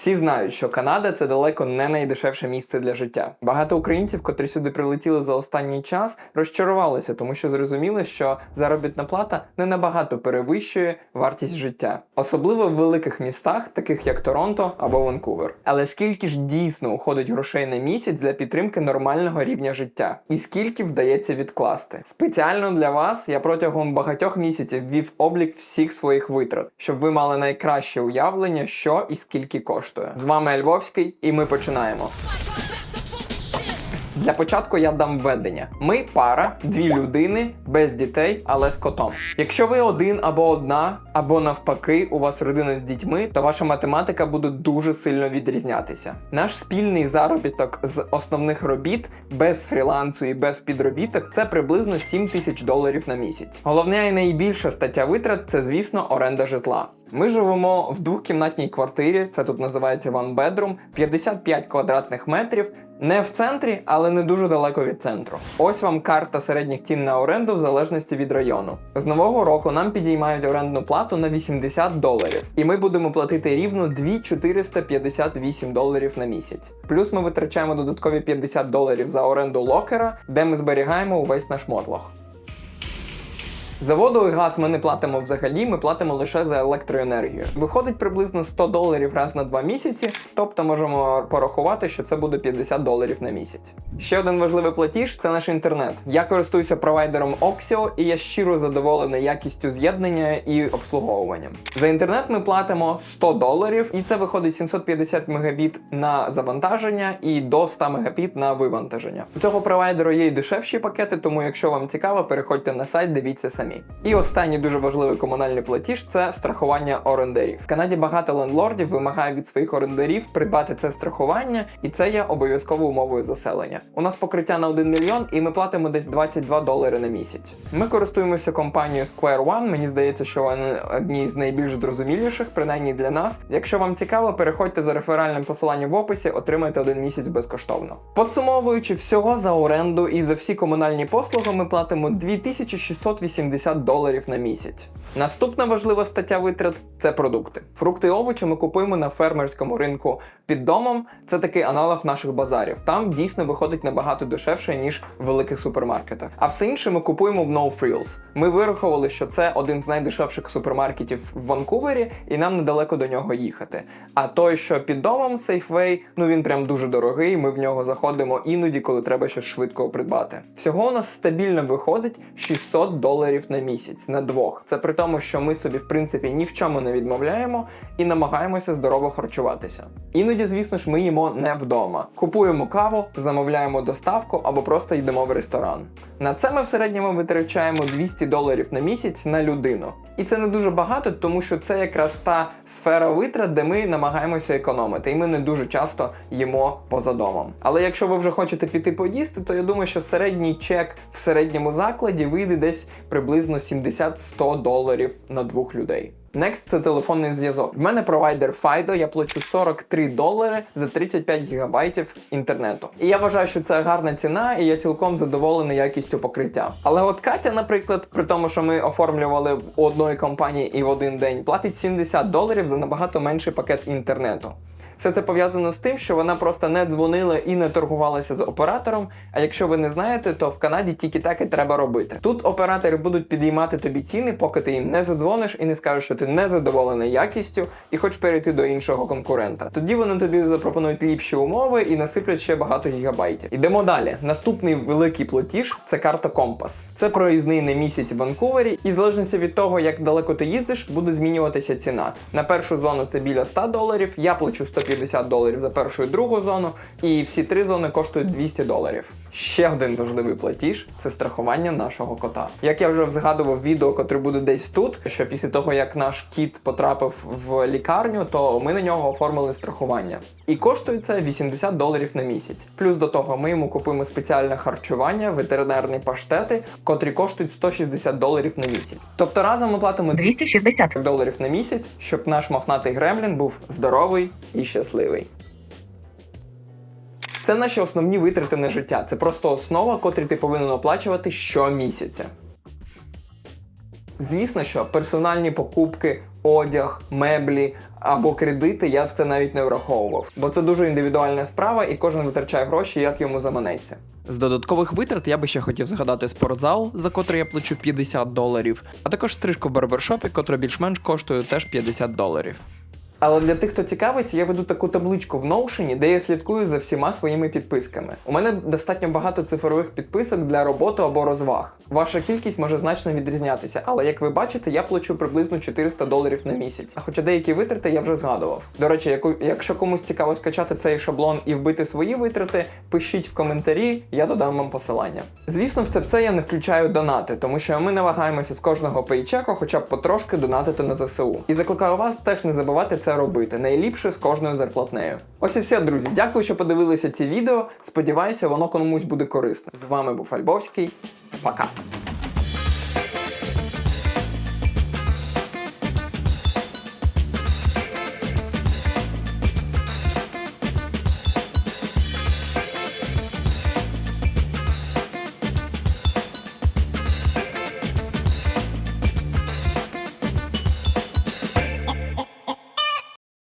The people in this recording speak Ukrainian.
Всі знають, що Канада це далеко не найдешевше місце для життя. Багато українців, котрі сюди прилетіли за останній час, розчарувалися, тому що зрозуміли, що заробітна плата не набагато перевищує вартість життя, особливо в великих містах, таких як Торонто або Ванкувер. Але скільки ж дійсно уходить грошей на місяць для підтримки нормального рівня життя, і скільки вдається відкласти? Спеціально для вас я протягом багатьох місяців ввів облік всіх своїх витрат, щоб ви мали найкраще уявлення, що і скільки коштує. З вами Львовський, і ми починаємо. Для початку я дам введення. Ми пара, дві людини, без дітей, але з котом. Якщо ви один або одна, або навпаки, у вас родина з дітьми, то ваша математика буде дуже сильно відрізнятися. Наш спільний заробіток з основних робіт без фрілансу і без підробіток це приблизно 7 тисяч доларів на місяць. Головна і найбільша стаття витрат це, звісно, оренда житла. Ми живемо в двохкімнатній квартирі, це тут називається one bedroom, 55 квадратних метрів. Не в центрі, але не дуже далеко від центру. Ось вам карта середніх цін на оренду в залежності від району. З нового року нам підіймають орендну плату на 80 доларів, і ми будемо платити рівно 2458 доларів на місяць. Плюс ми витрачаємо додаткові 50 доларів за оренду локера, де ми зберігаємо увесь наш мотлох. За воду і газ ми не платимо взагалі, ми платимо лише за електроенергію. Виходить приблизно 100 доларів раз на 2 місяці, тобто можемо порахувати, що це буде 50 доларів на місяць. Ще один важливий платіж це наш інтернет. Я користуюся провайдером Oxio і я щиро задоволений якістю з'єднання і обслуговуванням. За інтернет ми платимо 100 доларів, і це виходить 750 мегабіт на завантаження і до 100 мегабіт на вивантаження. У цього провайдеру є і дешевші пакети, тому якщо вам цікаво, переходьте на сайт, дивіться самі. І останній дуже важливий комунальний платіж це страхування орендарів. В Канаді багато лендлордів вимагає від своїх орендарів придбати це страхування, і це є обов'язковою умовою заселення. У нас покриття на 1 мільйон, і ми платимо десь 22 долари на місяць. Ми користуємося компанією Square One. Мені здається, що вони одні з найбільш зрозуміліших, принаймні для нас. Якщо вам цікаво, переходьте за реферальним посиланням в описі, отримайте один місяць безкоштовно. Подсумовуючи всього за оренду і за всі комунальні послуги, ми платимо 2680 доларів на місяць. Наступна важлива стаття витрат це продукти. Фрукти і овочі ми купуємо на фермерському ринку під домом. Це такий аналог наших базарів. Там дійсно виходить набагато дешевше, ніж в великих супермаркетах. А все інше ми купуємо в No Frills. Ми вирахували, що це один з найдешевших супермаркетів в Ванкувері, і нам недалеко до нього їхати. А той, що під домом Safeway, ну він прям дуже дорогий. Ми в нього заходимо іноді, коли треба щось швидко придбати. Всього у нас стабільно виходить 600 доларів на місяць на двох. Це при тому, що ми собі в принципі ні в чому не відмовляємо і намагаємося здорово харчуватися. Іноді, звісно ж, ми їмо не вдома. Купуємо каву, замовляємо доставку або просто йдемо в ресторан. На це ми в середньому витрачаємо 200 доларів на місяць на людину. І це не дуже багато, тому що це якраз та сфера витрат, де ми намагаємося економити, і ми не дуже часто їмо поза домом. Але якщо ви вже хочете піти поїсти, то я думаю, що середній чек в середньому закладі вийде десь приблизно 70-100 доларів на двох людей. Next – це телефонний зв'язок. В мене провайдер Fido, я плачу 43 долари за 35 гігабайтів інтернету. І я вважаю, що це гарна ціна, і я цілком задоволений якістю покриття. Але от Катя, наприклад, при тому, що ми оформлювали в одної компанії і в один день, платить 70 доларів за набагато менший пакет інтернету. Все це пов'язано з тим, що вона просто не дзвонила і не торгувалася з оператором. А якщо ви не знаєте, то в Канаді тільки так і треба робити. Тут оператори будуть підіймати тобі ціни, поки ти їм не задзвониш і не скажеш, що ти не задоволений якістю і хочеш перейти до іншого конкурента. Тоді вони тобі запропонують ліпші умови і насиплять ще багато гігабайтів. Ідемо далі. Наступний великий платіж це карта Компас. Це проїзний на місяць в Ванкувері, і в залежності від того, як далеко ти їздиш, буде змінюватися ціна. На першу зону це біля 100 доларів. Я плачу 150 доларів за першу і другу зону, і всі три зони коштують 200 доларів. Ще один важливий платіж це страхування нашого кота. Як я вже згадував в відео, котре буде десь тут, що після того як наш кіт потрапив в лікарню, то ми на нього оформили страхування. І коштує це 80 доларів на місяць. Плюс до того ми йому купуємо спеціальне харчування, ветеринарні паштети, котрі коштують 160 доларів на місяць. Тобто разом ми платимо 260. доларів на місяць, щоб наш мохнатий гремлін був здоровий і щасливий. Це наші основні витрати на життя. Це просто основа, котрі ти повинен оплачувати щомісяця. Звісно, що персональні покупки, одяг, меблі або кредити я в це навіть не враховував, бо це дуже індивідуальна справа, і кожен витрачає гроші, як йому заманеться. З додаткових витрат я би ще хотів згадати спортзал, за котрий я плачу 50 доларів, а також стрижку в барбершопі, котра більш-менш коштує теж 50 доларів. Але для тих, хто цікавиться, я веду таку табличку в Notion, де я слідкую за всіма своїми підписками. У мене достатньо багато цифрових підписок для роботи або розваг. Ваша кількість може значно відрізнятися, але як ви бачите, я плачу приблизно 400 доларів на місяць. А хоча деякі витрати я вже згадував. До речі, якщо комусь цікаво скачати цей шаблон і вбити свої витрати, пишіть в коментарі, я додам вам посилання. Звісно, в це все я не включаю донати, тому що ми намагаємося з кожного пейчека хоча б потрошки донатити на ЗСУ. І закликаю вас теж не забувати це робити. Найліпше з кожною зарплатнею. Ось і все, друзі. Дякую, що подивилися ці відео. Сподіваюся, воно комусь буде корисне. З вами був Альбовський. Пока.